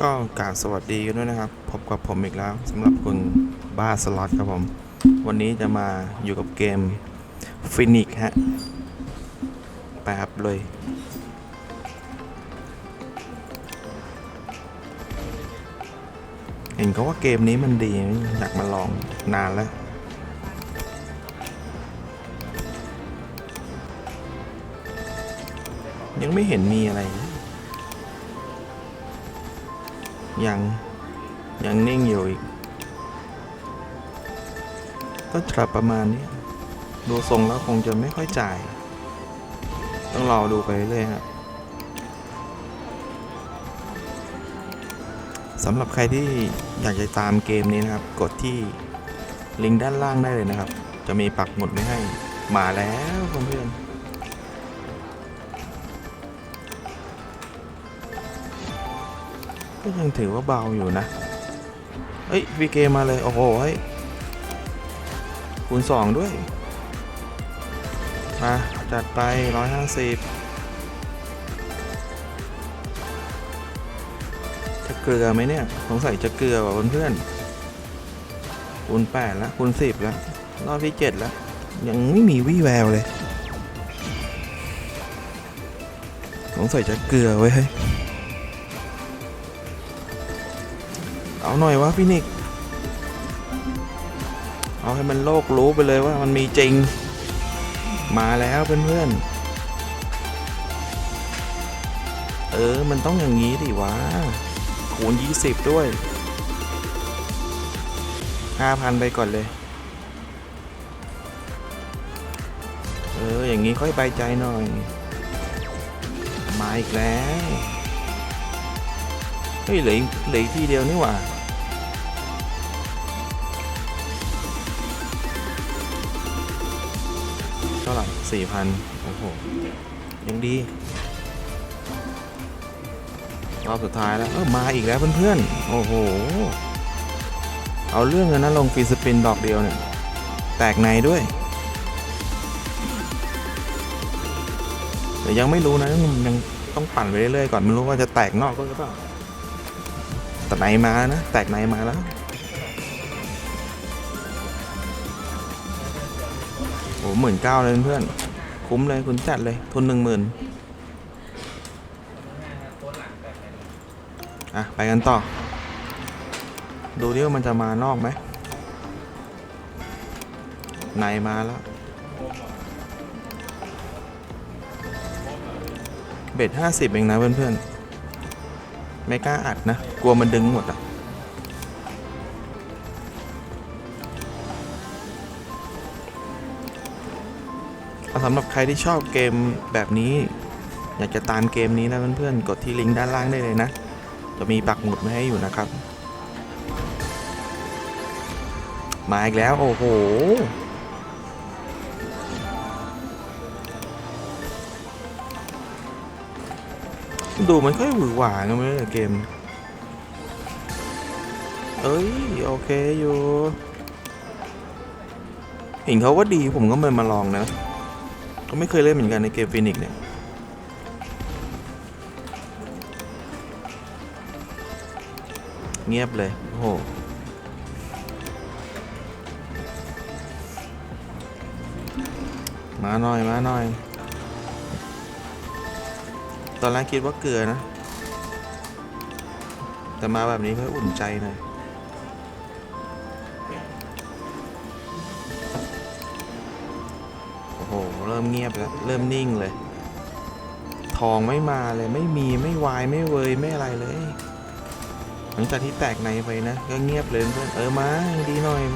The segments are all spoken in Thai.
ก็กราบสวัสดีกันด้วยนะครับ พบกับผมอีกแล้วสำหรับคุณบ้าสล็อตครับผม วันนี้จะมาอยู่กับเกมฟินิกฮะแป๊บเลย เห็นเขาว่าเกมนี้มันดี อยากมาลองนานแล้วยังไม่เห็นมีอะไร ยังยังนิ่งอยู่อีก ก็จะประมาณนี้ ดูทรงแล้วคงจะไม่ค่อยจ่าย ต้องรอดูไปเรื่อยครับสำหรับใครที่อยากจะตามเกมนี้นะครับ กดที่ลิงก์ด้านล่างได้เลยนะครับ จะมีปักหมุดไว้ให้ มาแล้วเพื่อนๆ ก็ยังถือว่าเบาอยู่นะ เฮ้ยวีเกมมาเลย โอ้โหเฮ้ยคูณสองด้วย มา จัดไป150จะเกลือไหมเนี่ย สงสัยจะเกลือว่ะเพื่อนๆคูณ8แล้วคูณ10แล้ว รอบที่7แล้ว ยังไม่มีวี่แววเลย สงสัยจะเกลือไว้ยเเอาหน่อยวะพี่นิกเอาให้มันโลกรู้ไปเลยว่ามันมีจริง มาแล้วเพื่อนๆ เออ มันต้องอย่างนี้ดิวะคูณ20 ด้วย 5,000 ไปก่อนเลย เออ อย่างนี้ค่อยใบใจหน่อย มาอีกแล้ว เฮ้ยเหลืออีกเหลืออีกทีเดียวนี่หว่าเท่าไหร่สี่พันโอ้โห ยังดี รอบสุดท้ายแล้ว เออมาอีกแล้วเพื่อนๆ โอ้โห เอาเรื่องเลยนะลงฟรีสปินดอกเดียวเนี่ย แตกในด้วยแต่ยังไม่รู้นะยังยังต้องปั่นไปเรื่อยๆก่อนไม่รู้ว่าจะแตกนอกก็หรือเปล่า แต่ในมานะ แตกในมาแล้ว โอ้หมื่นเก้าเลยเพื่อน คุ้มเลยคุณจัดเลย ทุนหนึ่งหมื่นอะ ไปกันต่อ ดูดิว่ามันจะมานอกไหมในมาแล้วเบ็ดห้าสิบเองนะเพื่อนๆ ไม่กล้าอัดนะ กลัวมันดึงหมดอะสำหรับใครที่ชอบเกมแบบนี้ อยากจะตามเกมนี้นะเพื่อนๆ กดที่ลิงก์ด้านล่างได้เลยนะ จะมีปักหมุดไว้ให้อยู่นะครับ มาอีกแล้ว โอ้โห ดูมันค่อยหวือหวากันไหมเกม เอ้ย โอเคอยู่ เห็นเขาว่าดีผมก็เลยมาลองนะ ก็ไม่เคยเล่นเหมือนกันในเกมฟินิกเนี่ย เงียบเลย โอ้โหมาหน่อย มาหน่อย ตอนแรกคิดว่าเกลือนะ แต่มาแบบนี้เพื่ออุ่นใจหน่อยโอ้โห เริ่มเงียบแล้ว เริ่มนิ่งเลย ทองไม่มาเลยไม่มีไม่วายไม่เวยไม่อะไรเลย หลังจากที่แตกในไปนะ ก็เงียบเลยเพื่อนเออมาดีหน่อย900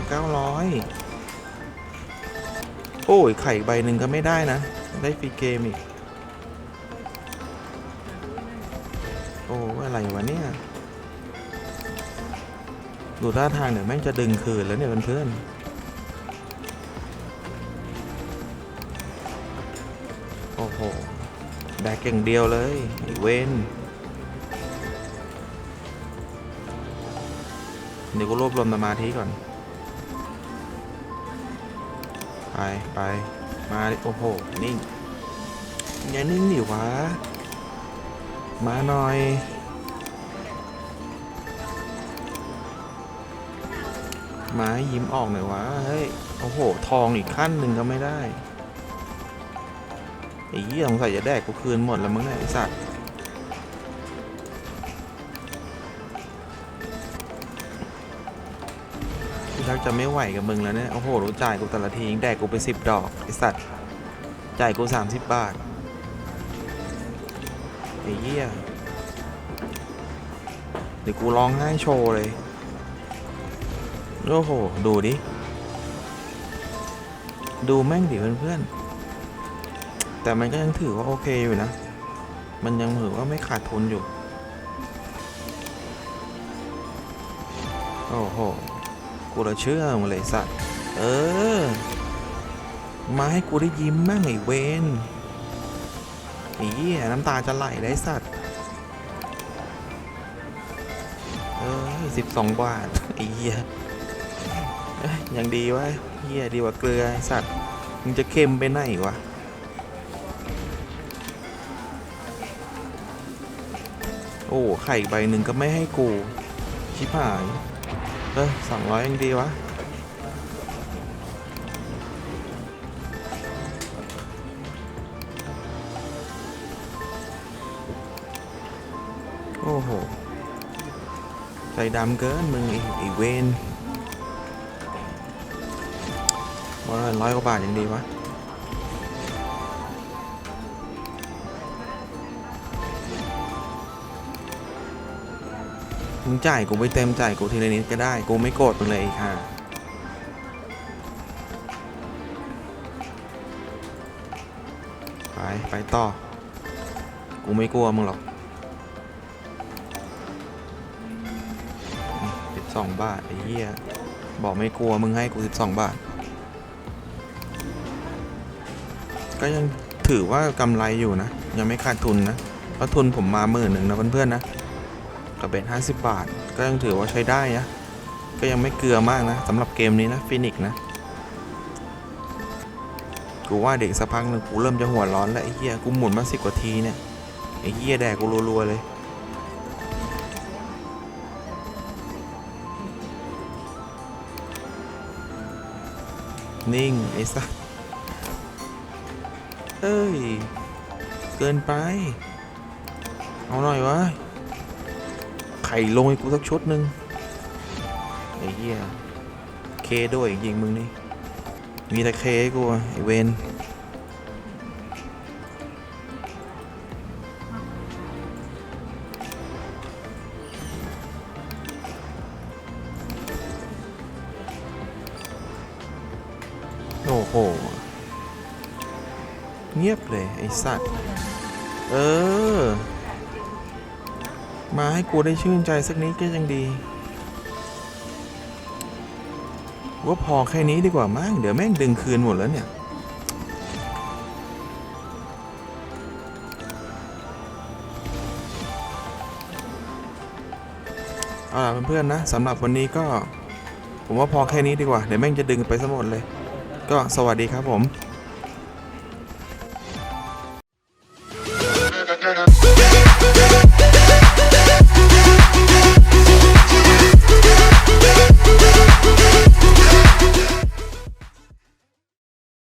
โอ้ยไข่ใบหนึ่งก็ไม่ได้นะ ได้ฟรีเกมอีก อ้อะไรวะเนี่ยดูท่าทางเดี๋ยวแม่งจะดึงคืนแล้วเนี่ยเพื่อนๆโอ้โหแบกอย่างเดียวเลยไอเวนเดี๋ยวกูรวบรวมสมาธิก่อน ไปไปมา โอ้โห นิ่งอย่านิ่งดิวะ มาหน่อย มายิ้มออกหน่อยวะ เฮ้ย โอ้โห ทองอีกขั้นหนึ่งก็ไม่ได้ไอ้ยี่สงสัยจะแดกกูคืนหมดแล้วมึงไอ้สัตว์ชักจะไม่ไหวกับมึงแล้วเนี่ย โอ้โห รู้จ่ายกูแต่ละทีงแดกกูไปสิบดอก ไอ้สัตว์ จ่ายกูสามสิบบาท ไอ้เหี้ยเดี๋ยวกูร้องไห้โชว์เลย โอ้โห ดูดิ ดูแม่งดิเพื่อนๆ แต่มันก็ยังถือว่าโอเคอยู่นะ มันยังถือว่าไม่ขาดทุนอยู่ โอ้โห กูละเชื่อมึงเลยสัตว์ เออ มาให้กูได้ยิ้มมั่งไอ้เวน อี๋น้ำตาจะไหลได้สัตว์ เออสิบสองบาทไอ้เหี้ยยังดีวะเหี้ยดีกว่าเกลือสัตว์ มึงจะเค็มไปไหนวะโอ้ไข่ใบหนึ่งก็ไม่ให้กู ชิบหาย เออสองร้อยยังดีวะ โอ้โห ใจดำเกินมึงไอ้ไอ้เวนว่าร้อยกว่าบาทยังดีวะมึงจ่ายกูไปเต็มจ่ายกูทีละนิดก็ได้ กูไม่โกรธมึงเลยค่ะ ไป ไปต่อ กูไม่กลัวมึงหรอก สิบสองบาทไอ้เหี้ยบอกไม่กลัวมึงให้กูสิบสองบาท ก็ยังถือว่ากำไรอยู่นะ ยังไม่ขาดทุนนะเพราะทุนผมมาหมื่นหนึ่งนะเพื่อนๆนะกับเบ็ดห้าสิบบาท ก็ยังถือว่าใช้ได้นะก็ยังไม่เกลือมากนะสำหรับเกมนี้นะฟินิกนะกูว่าเด็กสักพักหนึ่งกูเริ่มจะหัวร้อนแล้วไอ้เหี้ยกูหมุนมาสิบกว่าทีเนี่ยไอ้เหี้ยแดกกูรัวๆเลย นิ่ง ไอ้สัสเอ้ย เกินไป เอาหน่อยวะ ไข่ลงให้กูสักชุดหนึ่งไอ้เหี้ย เคด้วยยิงมึงนี่ มีแต่เคให้กูอะไอ้เวน ห เงียบเลย ไอสัตว์ เออ มาให้กูได้ชื่นใจสักนิดก็ยังดีว่าพอแค่นี้ดีกว่ามั้งเดี๋ยวแม่งดึงคืนหมดแล้วเนี่ย เอาล่ะเพื่อนๆนะสำหรับวันนี้ก็ ผมว่าพอแค่นี้ดีกว่า เดี๋ยวแม่งจะดึงไปซะหมดเลย ก็สวัสดีครับผม